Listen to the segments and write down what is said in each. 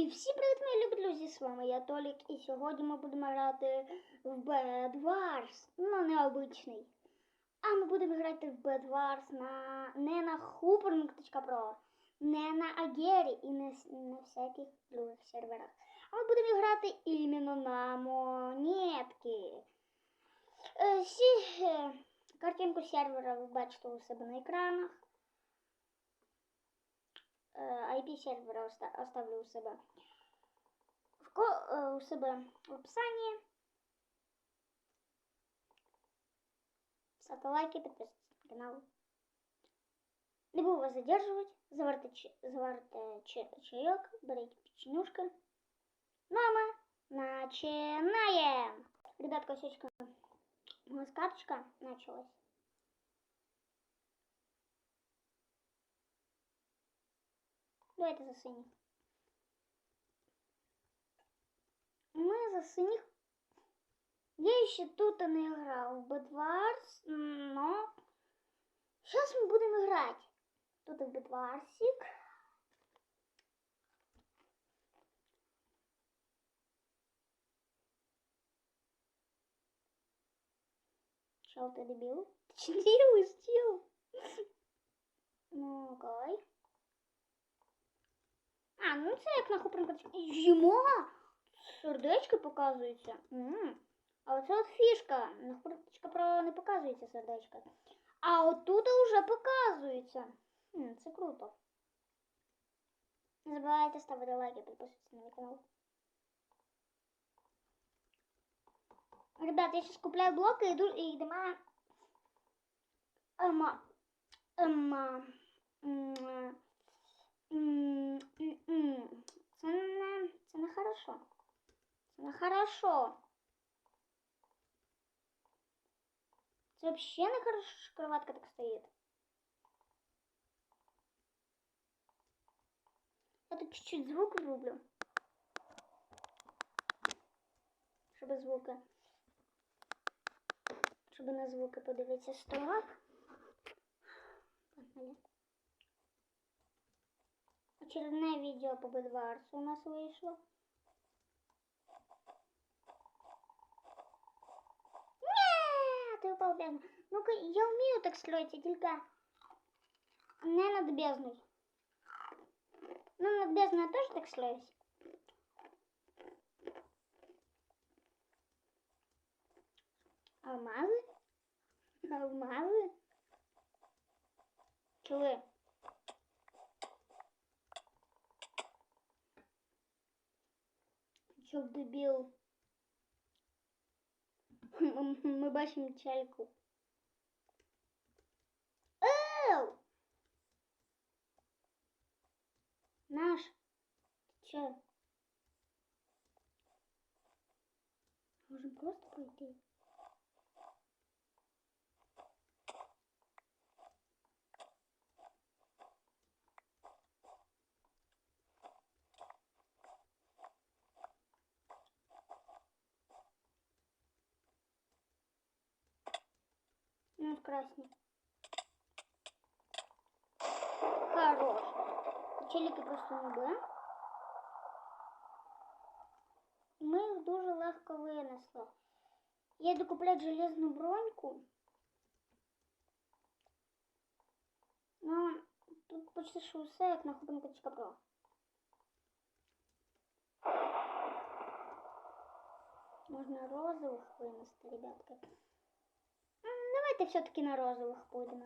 і всі привіт, мої любі друзі, з вами я Толік, і сьогодні ми будемо грати в Bed Wars, ну необичний. А ми будемо грати в Bed Wars на, не на Hoopering.pro, не на Агері і не на всяких других серверах. А ми будемо грати іменно на монетки. Е, Всі е, картинку сервера ви бачите у себе на екранах. Е, IP сервера оставлю у себе е, у себе в описанні. Ставте лайки, підписуйтесь на канал. Не буду вас задерживать. Заварте, ч- заварте ч- чайок, берите печенюшка. Ну а мы начинаем! Ребят, косичка, у нас каточка началась. Давайте за синіх. Ми за синіх. Я ще тут не грав в Бедварс, но сейчас мы будем играть. Тут и Бедварсик. Чел, ты дебил? Ты че делаешь, чел? Ну, окей. А, ну це як на хупринку. Йому сердечко показується. М. А оце от фішка. На хупринка про не показується сердечко. А отут вже показується. М, Це круто. Не забувайте ставити лайки, підписуватися на мій канал. Ребят, я сейчас купляю блоки і йду і йдемо. Ема. Ема. М, м, м, м. Це не, це не хорошо. Не хорошо. Це вообще не хорошо, що кроватка так стоїть. Я тут чуть-чуть звук врублю. Щоб звуки. Щоб на звуки подивитися стоп. Погнали. Очередное видео по Бедварсу у нас вышло. В бездну. Ну-ка, я умею так строить, я только не над бездной. Ну, над бездной я тоже так строюсь. Алмазы? Алмазы? Чего? Чё дебил? Мы бачим чайку. Эу! Наш. Чё? Можем просто пойти. Ну, красный. Хорош. Челіки просто не були. Ми їх дуже легко винесли. Я йду купляти железну броньку. Ну, тут почти що все, як на Хубенко.про. Можна розових винести, ребятки. Давайте все-таки на розових будемо.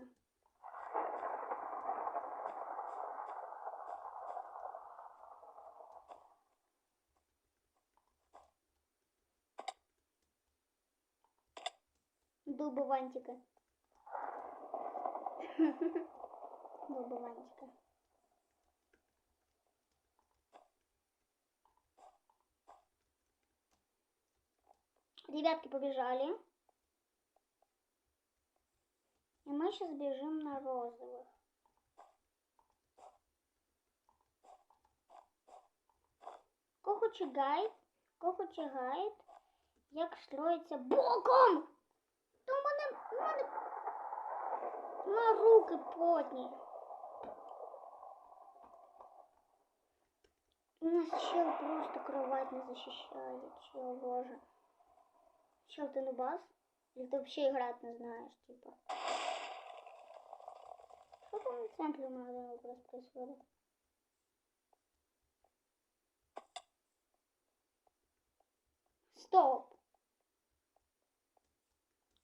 Долбовантика. Долбовантика. Ребятки побежали. мы сейчас бежим на розовых. Кого чигает, кого чигает, як строїться боком. То в мене, в мене на руки потні. У нас чел просто кровать не защищает. Чел, боже. Чел, ты нубас? Или ты вообще играть не знаешь, типа? Что там в центре у меня один вопрос происходит? Стоп!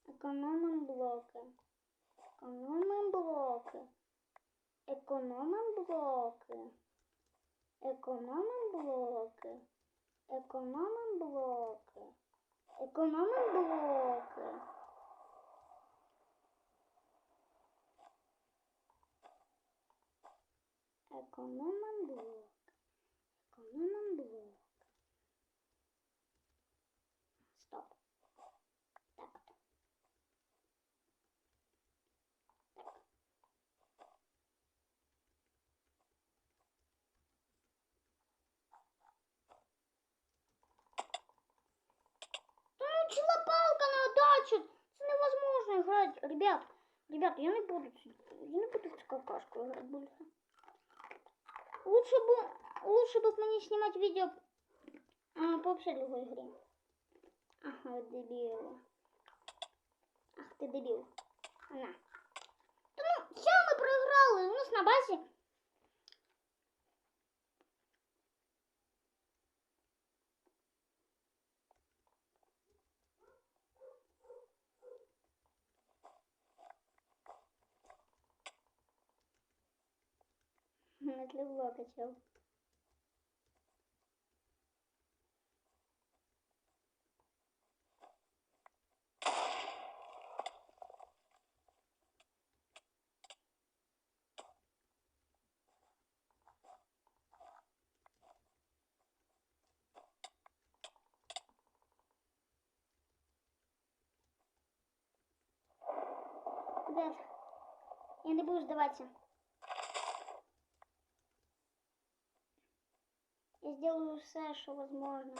Економим блоки. Економим блоки. Економим блоки. Економим блоки. Економим блоки. Економим блок. Економим блок. Стоп. Так. Так. Та челопалка на дачу. Це невозможно грати. Ребят, ребят, я не буду, я не буду в цю какашку грати більше. Лучше бы, лучше бы мне снимать видео а, по другой игре. Ага, дебил. Ах ты дебил. На. Да ну, все, мы проиграли. У нас на базе. Блока, чел. Ребят, я не буду сдаваться. Я сделаю все, что возможно.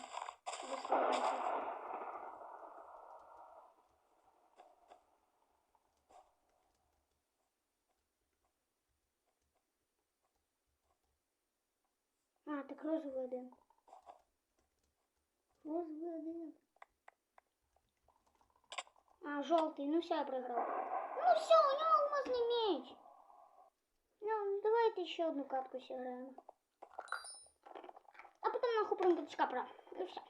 А, так розовый один. Розовый один. А, желтый. Ну все, я проиграл. Ну все, у него алмазный меч. Ну, давайте еще одну катку сыграем. А нахуй прям капра. И все.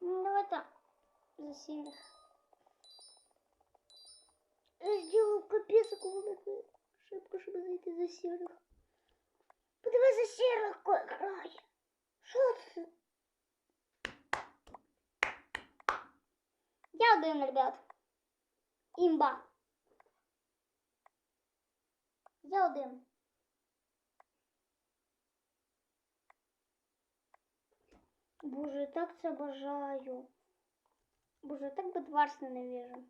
Ну, давай-то за сильных. Я сделал капец какую великую ошибку, чтобы зайти за серых. Подавай за серых грає. Що це? Я один, ребят. Імба. Я один. Боже, так це бажаю. Боже, так Бедварс ненавижу.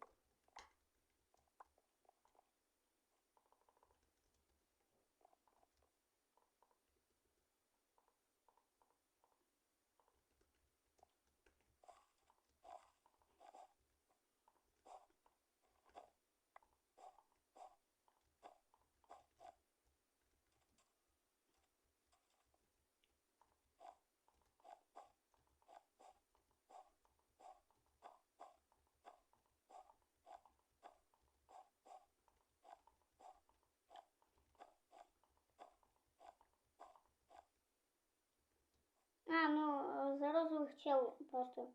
А, ну, за розовых чел просто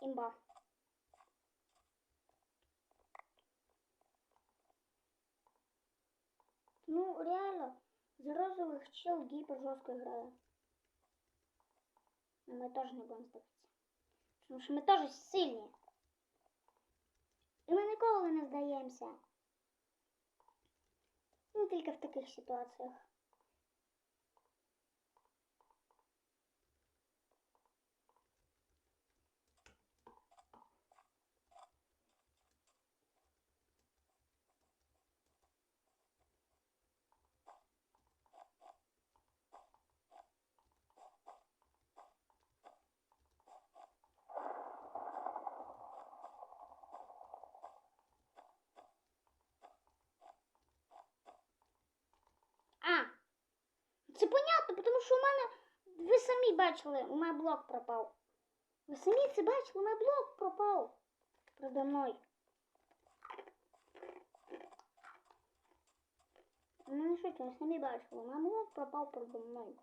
имба. Ну, реально, за розовых чел гипер жестко играю. Но мы тоже не будем сдаваться. Потому що ми теж сильні. І ми ніколи не здаємося. Ну, тільки в таких ситуаціях. Що у мене, ви самі бачили, у мене блок пропав. Ви самі це бачили, у мене блок пропав передо мною. Ну не шучу, самі бачили, у мене блок пропав передо мною.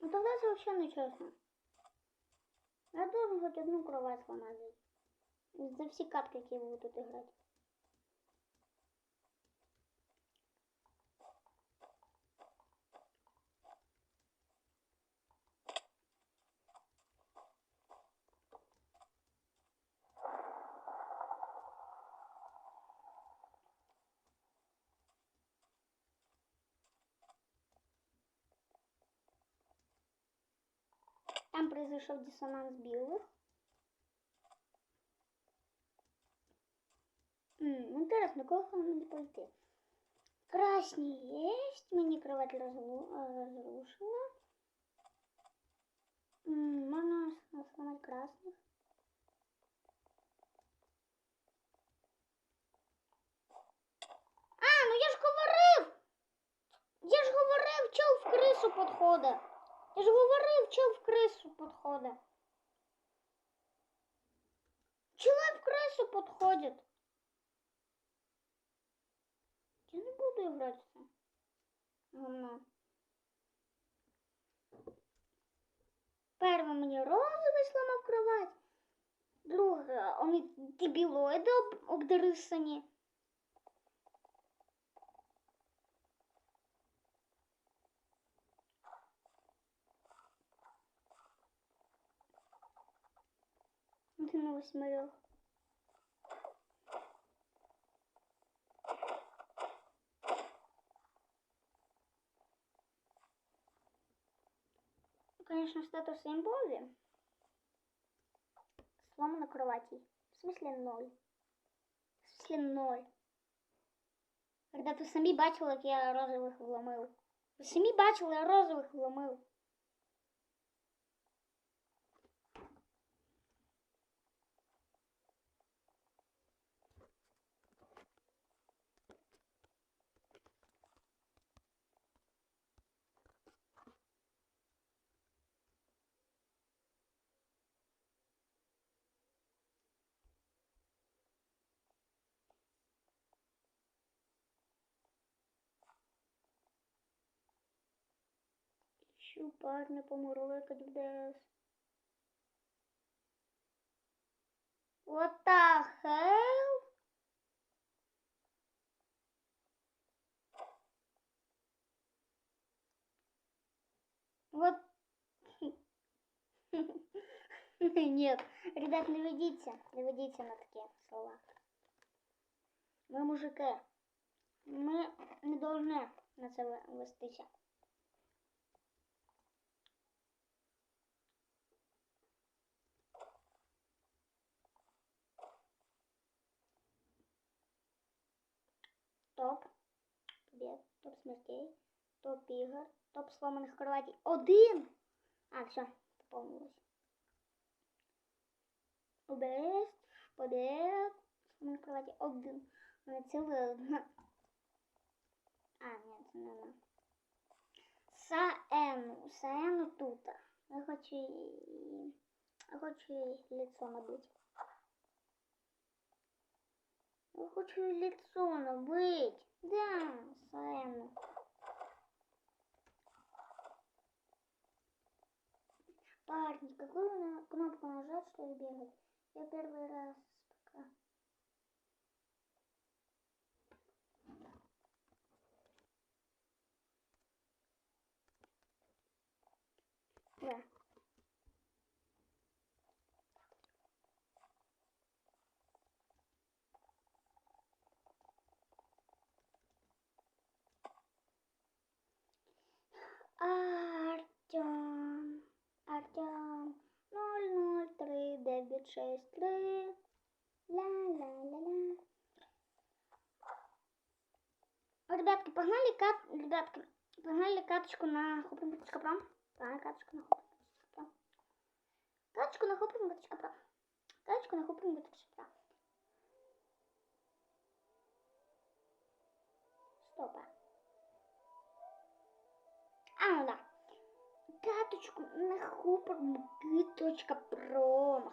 Ну тогда это вообще нечестно. Я должен хоть одну кровать сломать. За все катки, какие буду тут играть. Там произошел диссонанс белых. М, интересно, кого мне пойти? Красный есть, мне кровать разру- э, разрушила. М, Можно с- сломать красных. А, ну я ж говорив! Я ж говорив, чел в крису підходить. Я ж говорив, чел в крису підходить. Чела в крису підходить. Я не буду играть в це. Перше мені розовий сломав кровать. Друге, вони дебілоїди об, на восьмерых. Конечно, статус имбови. Сломано кровати. В смысле ноль. В смысле ноль. Когда ви самі бачили, як я розових вломив. Ви самі бачили, я розових вломив. Ищу парня помурлыкать в ДС. What the hell? Вот. Нет, ребят, не ведите, не ведите на такие слова. Мы мужики. Мы не должны на це вестися. Топ смертей. Топ ігор. Топ сломаних кроватей. Один! А, все, поповнилось. Оберест. Побед. Сломаних кроватей. Один. У мене ціле одна. А, ні, це не вона. Саену. Саену тут. Я хочу її... Я хочу їй лицо набити. Я хочу ей лицо набыть. Да, Саену. Парни, какую кнопку нажать, чтобы бегать? Я первый раз пока. Да. Артем, Артем, 003 963. Ла-ла-ла-ла. Ребятки, погнали кат... Ребятки, погнали каточку на Хоприн Капром. Погнали каточку на Хоприн Карточку нахопимо, карточка про. Карточку нахопимо, карточка про. Стопа. Карточку. Нахопимо, карточка про.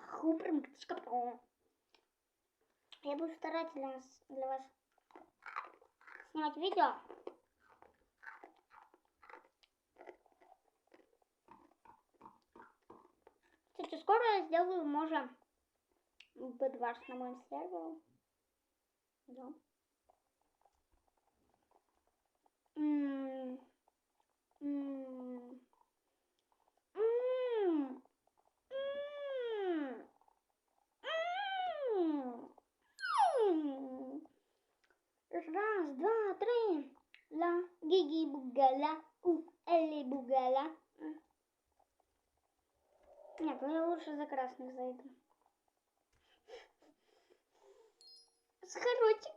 Я буду старательно для вас снимать видео. Кстати, скоро я сделаю, может, Бэдварс на моем сервере. Да. М, м, м, м, м, м. Раз, два, три. Ла, гиги бугала, у, эли бугала. Нет, я лучше за красных зайду. Схоротик.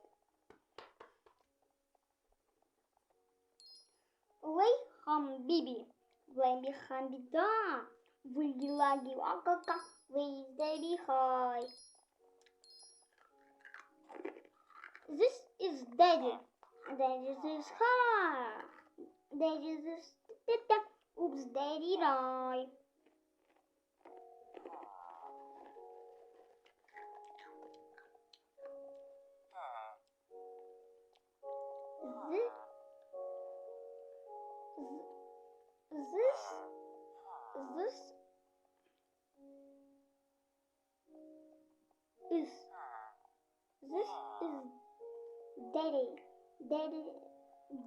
Лей хам биби. Лемби хамби да. Вылги лаги акака. Дэби хай. This is daddy. They just use car. They just use Oops, Daddy died. This, this, this is, this is daddy. Daddy,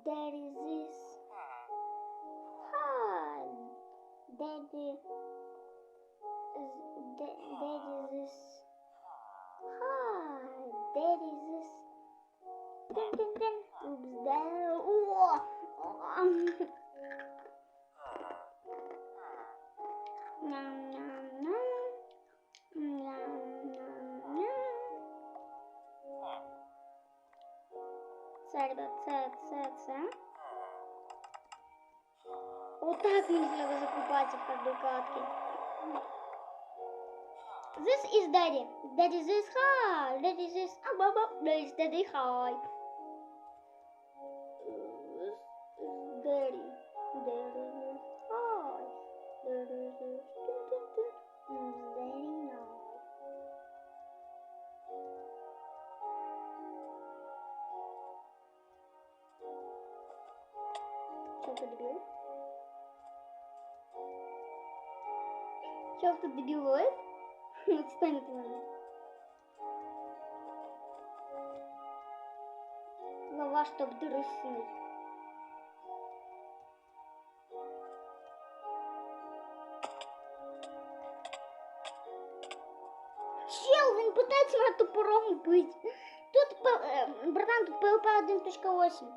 daddy this, hi, daddy, is, da- daddy this, hi, daddy this, dun dun dun, oops, daddy, oh, Ням, це, це. Отак нельзя закупаться в каждой катке. This is daddy. Daddy this high. Daddy this ah, blah, blah. This daddy high. Дебил ловит? Отстань от меня. Лава, чтоб дрыснуть. Чел, він питається мене топором бить. Тут, е, братан, тут ПВП 1.8.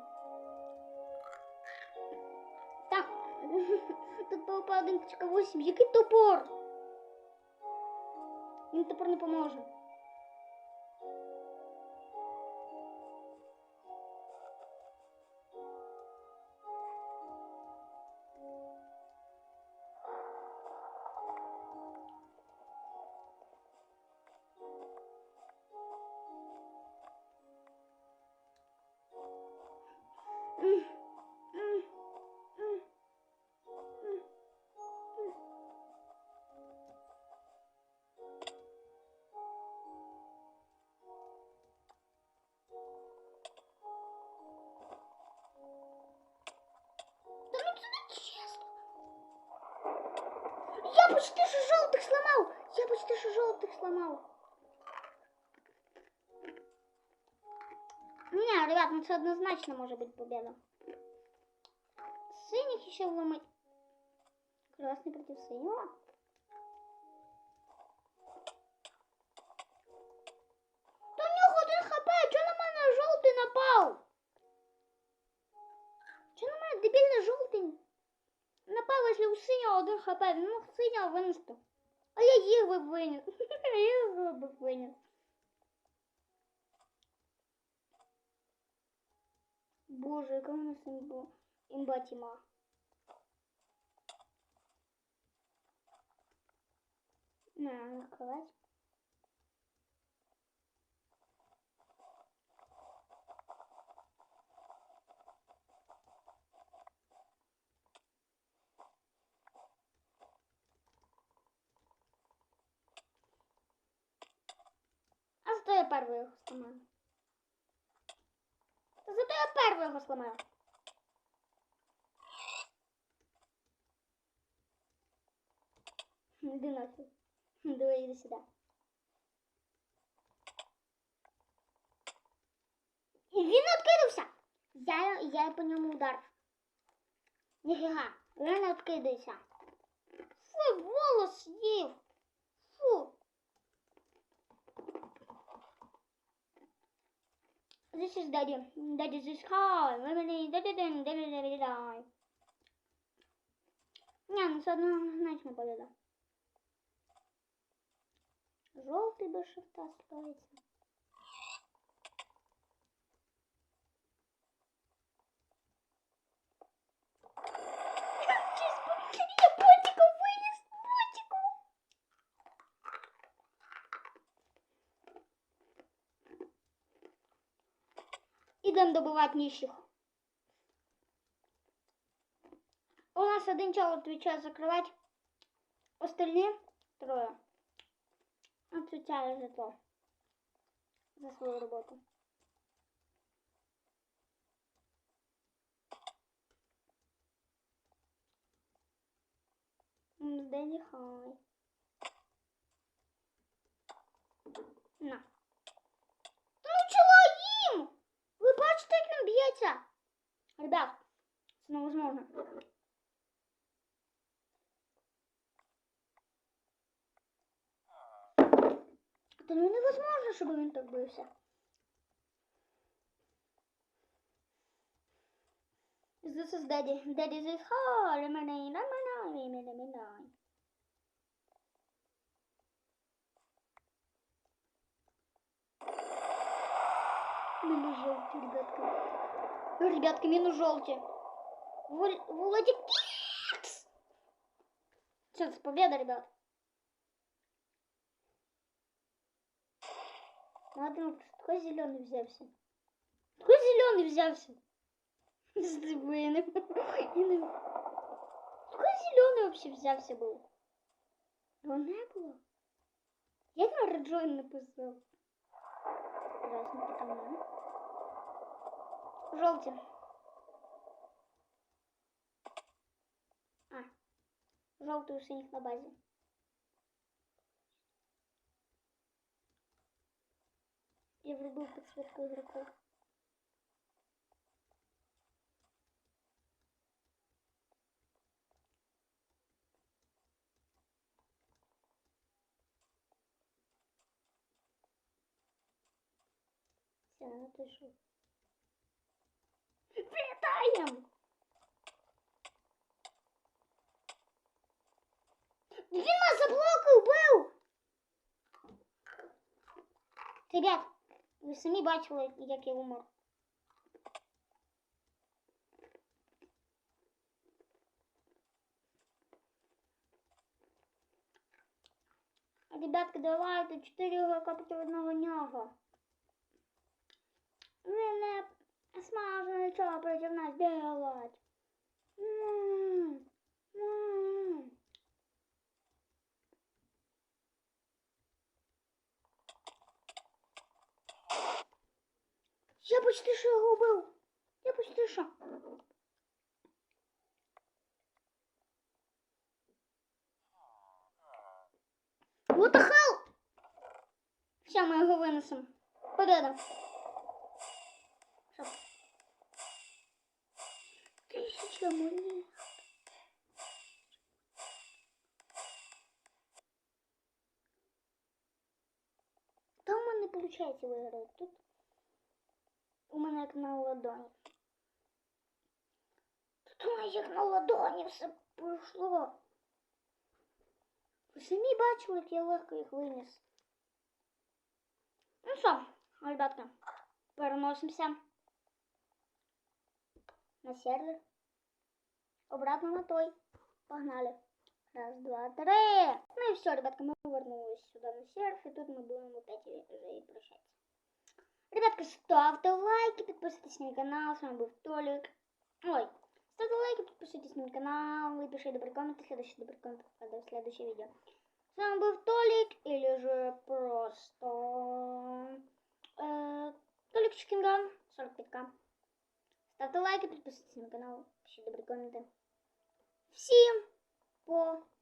Там, тут ПВП 1.8. Який топор? Він топор не поможе. що жовтих сломав. Я почти що жовтих сломав. Не, ребят, ну це однозначно може бути победа. Синіх ще вломить. Красний проти синього. Та в нього один хп, чого на мене жовтий напав? Чого на мене дебільний жовтий? Напав, якщо у синього один хп, він мог синього винести. А я їх би виніс. А я його би виніс. Боже, яка у нас імба, імба тіма. На, накрывать. Я його сломаю. Зато я первый його сломаю. Іди нафіг. Давай иди сюда. І він відкидався. Я, я по ньому удар. Ніфіга, він не відкидається. Фу, волос This is daddy. This is daddy, daddy, daddy. Не, ну все одно значно победа. Жовтий без шифта ставиться. Добывать нищих. У нас один чел отвечает закрывать. Остальные трое отвечали за то. За свою работу. Дэнни Хай. На. Та ну чого їм? Ви бачите, як він б'ється? Ребят, це невозможно. Та ну невозможно, щоб він так бився. This is daddy. Daddy this is hard. Lemonade, lemonade, lemonade, Минус желтый, ребятка. Ну, Ребятка, минус желтый. Воль... Все, это победа, ребят. Ладно, такой зеленый взялся. Такой зеленый взялся. С дыбыным. Такой зеленый вообще взялся был. Его не было. Я на Реджойн написал. Раз, не потому. Желтый. А. Желтый у синих на базе. Я врубил подсветку игроков. Все, отошел Вітаємо! Він нас за блоки вбив! Ребят, ви самі бачили, як я умер. Ребятки, давайте 4 игрока проти одного нього. Ви не смажно нічого проти нас делать. Я почти що його. Я почти що. What the hell? Все, ми його винесемо. Победа. Тисяча монет. Та у мене не виходить виграти. Тут у мене як на ладоні. Тут у мене як на ладоні все пройшло. Ви самі бачили, як я легко їх виніс. Ну що, ребятки, переносимося на сервер. Обратно на той. Погнали. Раз, два, три. Ну и все, ребятка, мы вернулись сюда на серф, и тут мы будем опять уже и прощаться. Ребятка, ставьте лайки, подписывайтесь на канал. С вами был Толик. Ой, ставьте лайки, подписывайтесь на канал, и пишите добрые комменты. Следующий добрый коммент попадает в видео. С вами был Толик, или же просто... Э, Толик Чикинган, 45к. Ставьте лайки, подписывайтесь на канал, пишите добрые комменты. Всем пока-пока!